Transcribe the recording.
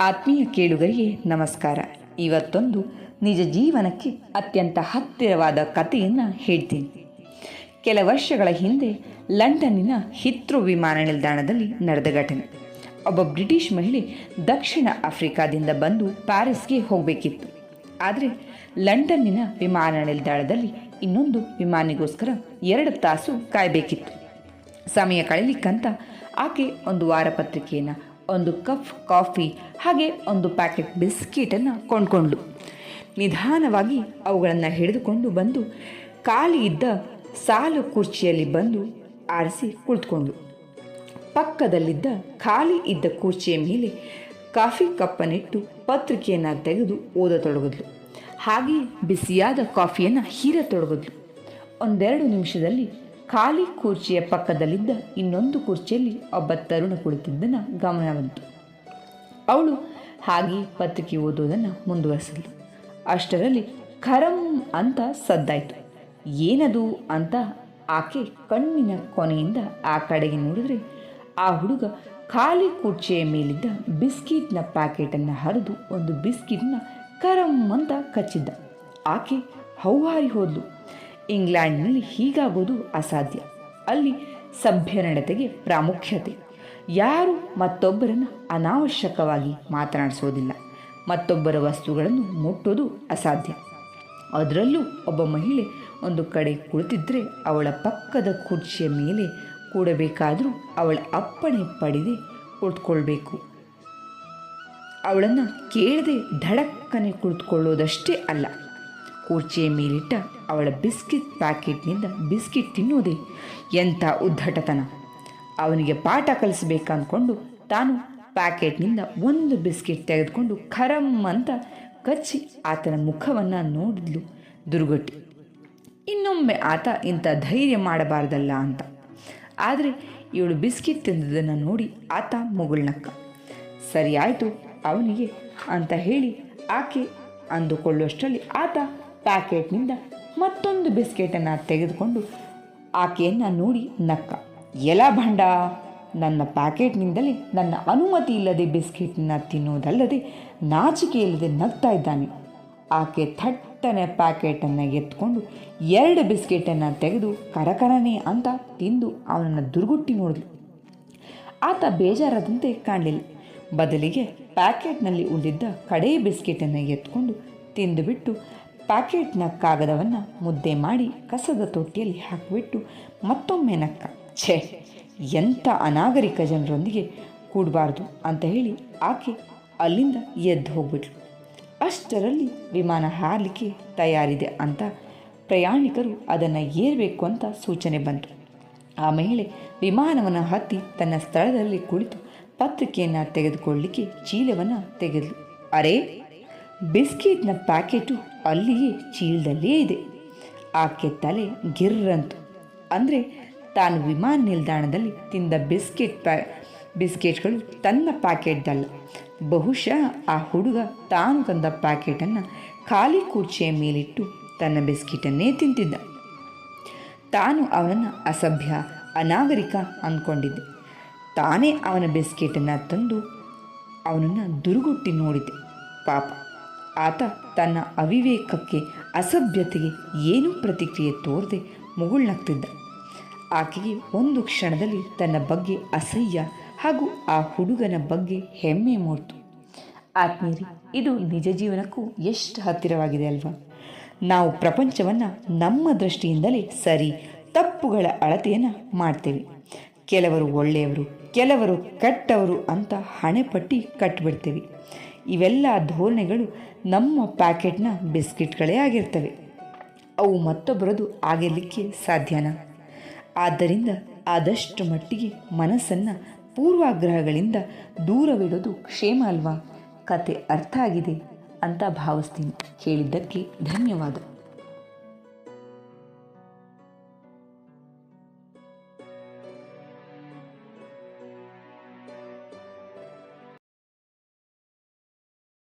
ಆತ್ಮೀಯ ಕೇಳುಗರಿಗೆ ನಮಸ್ಕಾರ. ಇವತ್ತೊಂದು ನಿಜ ಜೀವನಕ್ಕೆ ಅತ್ಯಂತ ಹತ್ತಿರವಾದ ಕಥೆಯನ್ನು ಹೇಳ್ತೀನಿ. ಕೆಲ ವರ್ಷಗಳ ಹಿಂದೆ ಲಂಡನ್ನಿನ ಹಿತ್ರು ವಿಮಾನ ನಿಲ್ದಾಣದಲ್ಲಿ ನಡೆದ ಘಟನೆ. ಒಬ್ಬ ಬ್ರಿಟಿಷ್ ಮಹಿಳೆ ದಕ್ಷಿಣ ಆಫ್ರಿಕಾದಿಂದ ಬಂದು ಪ್ಯಾರಿಸ್ಗೆ ಹೋಗಬೇಕಿತ್ತು. ಆದರೆ ಲಂಡನ್ನಿನ ವಿಮಾನ ನಿಲ್ದಾಣದಲ್ಲಿ ಇನ್ನೊಂದು ವಿಮಾನಿಗೋಸ್ಕರ ಎರಡು ತಾಸು ಕಾಯಬೇಕಿತ್ತು. ಸಮಯ ಕಳೀಲಿಕ್ಕಂತ ಆಕೆ ಒಂದು ವಾರಪತ್ರಿಕೆಯನ್ನು ಒಂದು ಕಪ್ ಕಾಫಿ, ಹಾಗೆ ಒಂದು ಪ್ಯಾಕೆಟ್ ಬಿಸ್ಕಿಟನ್ನು ಕೊಂಡ್ಕೊಂಡ್ಳು. ನಿಧಾನವಾಗಿ ಅವುಗಳನ್ನು ಹಿಡಿದುಕೊಂಡು ಬಂದು ಖಾಲಿ ಇದ್ದ ಸಾಲು ಕುರ್ಚಿಯಲ್ಲಿ ಬಂದು ಆರಿಸಿ ಕುಳಿತುಕೊಂಡ್ಳು. ಪಕ್ಕದಲ್ಲಿದ್ದ ಖಾಲಿ ಇದ್ದ ಕುರ್ಚಿಯ ಮೇಲೆ ಕಾಫಿ ಕಪ್ಪನ್ನಿಟ್ಟು ಪತ್ರಿಕೆಯನ್ನು ತೆಗೆದು ಓದತೊಡಗಿದ್ಲು ಹಾಗೆ ಬಿಸಿಯಾದ ಕಾಫಿಯನ್ನು ಹೀರತೊಡಗಿದ್ಲು ಒಂದೆರಡು ನಿಮಿಷದಲ್ಲಿ ಖಾಲಿ ಕುರ್ಚಿಯ ಪಕ್ಕದಲ್ಲಿದ್ದ ಇನ್ನೊಂದು ಕುರ್ಚಿಯಲ್ಲಿ ಒಬ್ಬ ತರುಣ ಕುಳಿತಿದ್ದನ್ನು ಗಮನ ಬಂತು. ಅವಳು ಹಾಗೆ ಪತ್ರಿಕೆ ಓದೋದನ್ನು ಮುಂದುವರೆಸಲು ಅಷ್ಟರಲ್ಲಿ, ಖರಂ ಅಂತ ಸದ್ದಾಯಿತು. ಏನದು ಅಂತ ಆಕೆ ಕಣ್ಣಿನ ಕೊನೆಯಿಂದ ಆ ಕಡೆಗೆ ನೋಡಿದ್ರೆ, ಆ ಹುಡುಗ ಖಾಲಿ ಕುರ್ಚಿಯ ಮೇಲಿದ್ದ ಬಿಸ್ಕಿಟ್ನ ಪ್ಯಾಕೆಟನ್ನು ಹರಿದು ಒಂದು ಬಿಸ್ಕಿಟ್ನ ಕರಂ ಅಂತ ಕಚ್ಚಿದ್ದ. ಆಕೆ ಹೌಹಾರಿ ಹೋದ್ಲು. ಇಂಗ್ಲೆಂಡ್ನಲ್ಲಿ ಹೀಗಾಗೋದು ಅಸಾಧ್ಯ. ಅಲ್ಲಿ ಸಭ್ಯ ನಡತೆಗೆ ಪ್ರಾಮುಖ್ಯತೆ. ಯಾರು ಮತ್ತೊಬ್ಬರನ್ನು ಅನಾವಶ್ಯಕವಾಗಿ ಮಾತನಾಡಿಸೋದಿಲ್ಲ. ಮತ್ತೊಬ್ಬರ ವಸ್ತುಗಳನ್ನು ಮುಟ್ಟೋದು ಅಸಾಧ್ಯ. ಅದರಲ್ಲೂ ಒಬ್ಬ ಮಹಿಳೆ ಒಂದು ಕಡೆ ಕುಳಿತಿದ್ದರೆ ಅವಳ ಪಕ್ಕದ ಕುರ್ಚಿಯ ಮೇಲೆ ಕೂಡಬೇಕಾದರೂ ಅವಳ ಅಪ್ಪಣೆ ಪಡೆದೇ ಕುಳಿತುಕೊಳ್ಬೇಕು. ಅವಳನ್ನು ಕೇಳದೆ ಧಡಕ್ಕನೆ ಕುಳಿತುಕೊಳ್ಳೋದಷ್ಟೇ ಅಲ್ಲ. ಕುರ್ಚಿಯ ಮೇಲಿಟ್ಟ ಅವಳ ಬಿಸ್ಕಿಟ್ ಪ್ಯಾಕೆಟ್ನಿಂದ ಬಿಸ್ಕಿಟ್ ತಿನ್ನುವುದೇ ಎಂಥ ಉದ್ದಟತನ ಅವನಿಗೆ ಪಾಠ ಕಲಿಸಬೇಕಂದ್ಕೊಂಡು ತಾನು ಪ್ಯಾಕೆಟ್ನಿಂದ ಒಂದು ಬಿಸ್ಕಿಟ್ ತೆಗೆದುಕೊಂಡು ಖರಂ ಅಂತ ಕಚ್ಚಿ ಆತನ ಮುಖವನ್ನು ನೋಡಿದ್ಲು ದುರ್ಗಟ್ಟಿ. ಇನ್ನೊಮ್ಮೆ ಆತ ಇಂಥ ಧೈರ್ಯ ಮಾಡಬಾರ್ದಲ್ಲ ಅಂತ. ಆದರೆ ಇವಳು ಬಿಸ್ಕಿಟ್ ತಿಂದದನ್ನು ನೋಡಿ ಆತ ಮುಗುಳ್ನಕ್ಕ. ಸರಿಯಾಯಿತು ಅವನಿಗೆ ಅಂತ ಹೇಳಿ ಆಕೆ ಅಂದುಕೊಳ್ಳುವಷ್ಟರಲ್ಲಿ ಆತ ಪ್ಯಾಕೆಟ್ನಿಂದ ಮತ್ತೊಂದು ಬಿಸ್ಕೆಟನ್ನು ತೆಗೆದುಕೊಂಡು ಆಕೆಯನ್ನು ನೋಡಿ ನಕ್ಕ ಎಲ ಭಂಡ, ನನ್ನ ಪ್ಯಾಕೆಟ್ನಿಂದಲೇ ನನ್ನ ಅನುಮತಿ ಇಲ್ಲದೆ ಬಿಸ್ಕೆಟ್ನ ತಿನ್ನೋದಲ್ಲದೆ ನಾಚಿಕೆ ಇಲ್ಲದೆ ನಗ್ತಾ ಇದ್ದಾನೆ. ಆಕೆ ಥಟ್ಟನೆ ಪ್ಯಾಕೆಟನ್ನು ಎತ್ಕೊಂಡು ಎರಡು ಬಿಸ್ಕೆಟನ್ನು ತೆಗೆದು, ಕರಕರನೆ ಅಂತ ತಿಂದು ಅವನನ್ನು ದುರ್ಗುಟ್ಟಿ ನೋಡಿದ್ಲು. ಆತ ಬೇಜಾರಾದಂತೆ ಕಾಣಲಿಲ್ಲ. ಬದಲಿಗೆ ಪ್ಯಾಕೆಟ್ನಲ್ಲಿ ಉಳಿದಿದ್ದ ಕಡೇ ಬಿಸ್ಕೆಟನ್ನು ಎತ್ಕೊಂಡು ತಿಂದುಬಿಟ್ಟು ಪ್ಯಾಕೆಟ್ನ ಕಾಗದವನ್ನು ಮುದ್ದೆ ಮಾಡಿ ಕಸದ ತೊಟ್ಟಿಯಲ್ಲಿ ಹಾಕಿಬಿಟ್ಟು ಮತ್ತೊಮ್ಮೆ ನಕ್ಕ. ಛೇ, ಎಂಥ ಅನಾಗರಿಕ ಜನರೊಂದಿಗೆ ಕೂಡಬಾರ್ದು ಅಂತ ಹೇಳಿ ಆಕೆ ಅಲ್ಲಿಂದ ಎದ್ದು ಹೋಗ್ಬಿಟ್ಲು. ಅಷ್ಟರಲ್ಲಿ ವಿಮಾನ ಹಾರಲಿಕ್ಕೆ ತಯಾರಿದೆ ಅಂತ ಪ್ರಯಾಣಿಕರು ಅದನ್ನು ಏರಬೇಕು ಅಂತ ಸೂಚನೆ ಬಂತು. ಆ ಮಹಿಳೆ ವಿಮಾನವನ್ನು ಹತ್ತಿ ತನ್ನ ಸ್ಥಳದಲ್ಲಿ ಕುಳಿತು ಪತ್ರಿಕೆಯನ್ನು ತೆಗೆದುಕೊಳ್ಳಲಿಕ್ಕೆ ಚೀಲವನ್ನು ತೆಗೆದಳು ಅರೆ, ಬಿಸ್ಕೆಟ್ನ ಪ್ಯಾಕೆಟು ಅಲ್ಲಿಯೇ ಚೀಲದಲ್ಲೇ ಇದೆ. ಆಕೆ ತಲೆ ಗಿರ್ರಂತು. ಅಂದರೆ ತಾನು ವಿಮಾನ ನಿಲ್ದಾಣದಲ್ಲಿ ತಿಂದ ಬಿಸ್ಕೆಟ್ ಪ್ಯಾ, ಬಿಸ್ಕೆಟ್ಗಳು ತನ್ನ ಪ್ಯಾಕೆಟ್ದಲ್ಲ ಬಹುಶಃ ಆ ಹುಡುಗ ತಾನು ತಂದ ಪ್ಯಾಕೆಟನ್ನು ಖಾಲಿ ಕುರ್ಚಿಯ ಮೇಲಿಟ್ಟು ತನ್ನ ಬಿಸ್ಕೆಟನ್ನೇ ತಿಂತಿದ್ದ. ತಾನು ಅವನನ್ನು ಅಸಭ್ಯ, ಅನಾಗರಿಕ ಅಂದ್ಕೊಂಡಿದ್ದೆ ತಾನೇ ಅವನ ಬಿಸ್ಕೆಟನ್ನು ತಂದು ಅವನನ್ನು ದುರುಗುಟ್ಟಿ ನೋಡಿದೆ ಪಾಪ. ಆತ ತನ್ನ ಅವಿವೇಕಕ್ಕೆ ಅಸಭ್ಯತೆಗೆ ಏನೂ ಪ್ರತಿಕ್ರಿಯೆ ತೋರದೆ ಮುಗುಳ್ನಗ್ತಿದ್ದ. ಆಕೆಗೆ ಒಂದು ಕ್ಷಣದಲ್ಲಿ ತನ್ನ ಬಗ್ಗೆ ಅಸಹ್ಯ ಹಾಗೂ ಆ ಹುಡುಗನ ಬಗ್ಗೆ ಹೆಮ್ಮೆ ಮೂಡ್ತು. ಆತ್ಮೀಯರಿ, ಇದು ನಿಜ ಜೀವನಕ್ಕೂ ಎಷ್ಟು ಹತ್ತಿರವಾಗಿದೆ ಅಲ್ವಾ? ನಾವು ಪ್ರಪಂಚವನ್ನು ನಮ್ಮ ದೃಷ್ಟಿಯಿಂದಲೇ ಸರಿ, ತಪ್ಪುಗಳ ಅಳತೆಯನ್ನು ಮಾಡ್ತೇವೆ. ಕೆಲವರು ಒಳ್ಳೆಯವರು, ಕೆಲವರು ಕೆಟ್ಟವರು ಅಂತ ಹಣೆಪಟ್ಟಿ ಕಟ್ಟಿಬಿಡ್ತೇವೆ ಇವೆಲ್ಲ ಧೋರಣೆಗಳು ನಮ್ಮ ಪ್ಯಾಕೆಟ್ನ ಬಿಸ್ಕಿಟ್ಗಳೇ ಆಗಿರ್ತವೆ. ಅವು ಮತ್ತೊಬ್ಬರದು ಆಗಿರಲಿಕ್ಕೆ ಸಾಧ್ಯನಾ? ಆದ್ದರಿಂದ ಆದಷ್ಟು ಮಟ್ಟಿಗೆ ಮನಸ್ಸನ್ನು ಪೂರ್ವಾಗ್ರಹಗಳಿಂದ ದೂರವಿಡೋದು ಕ್ಷೇಮ ಅಲ್ವಾ? ಕತೆ ಅರ್ಥ ಆಗಿದೆ ಅಂತ ಭಾವಿಸ್ತೀನಿ. ಕೇಳಿದ್ದಕ್ಕೆ ಧನ್ಯವಾದ.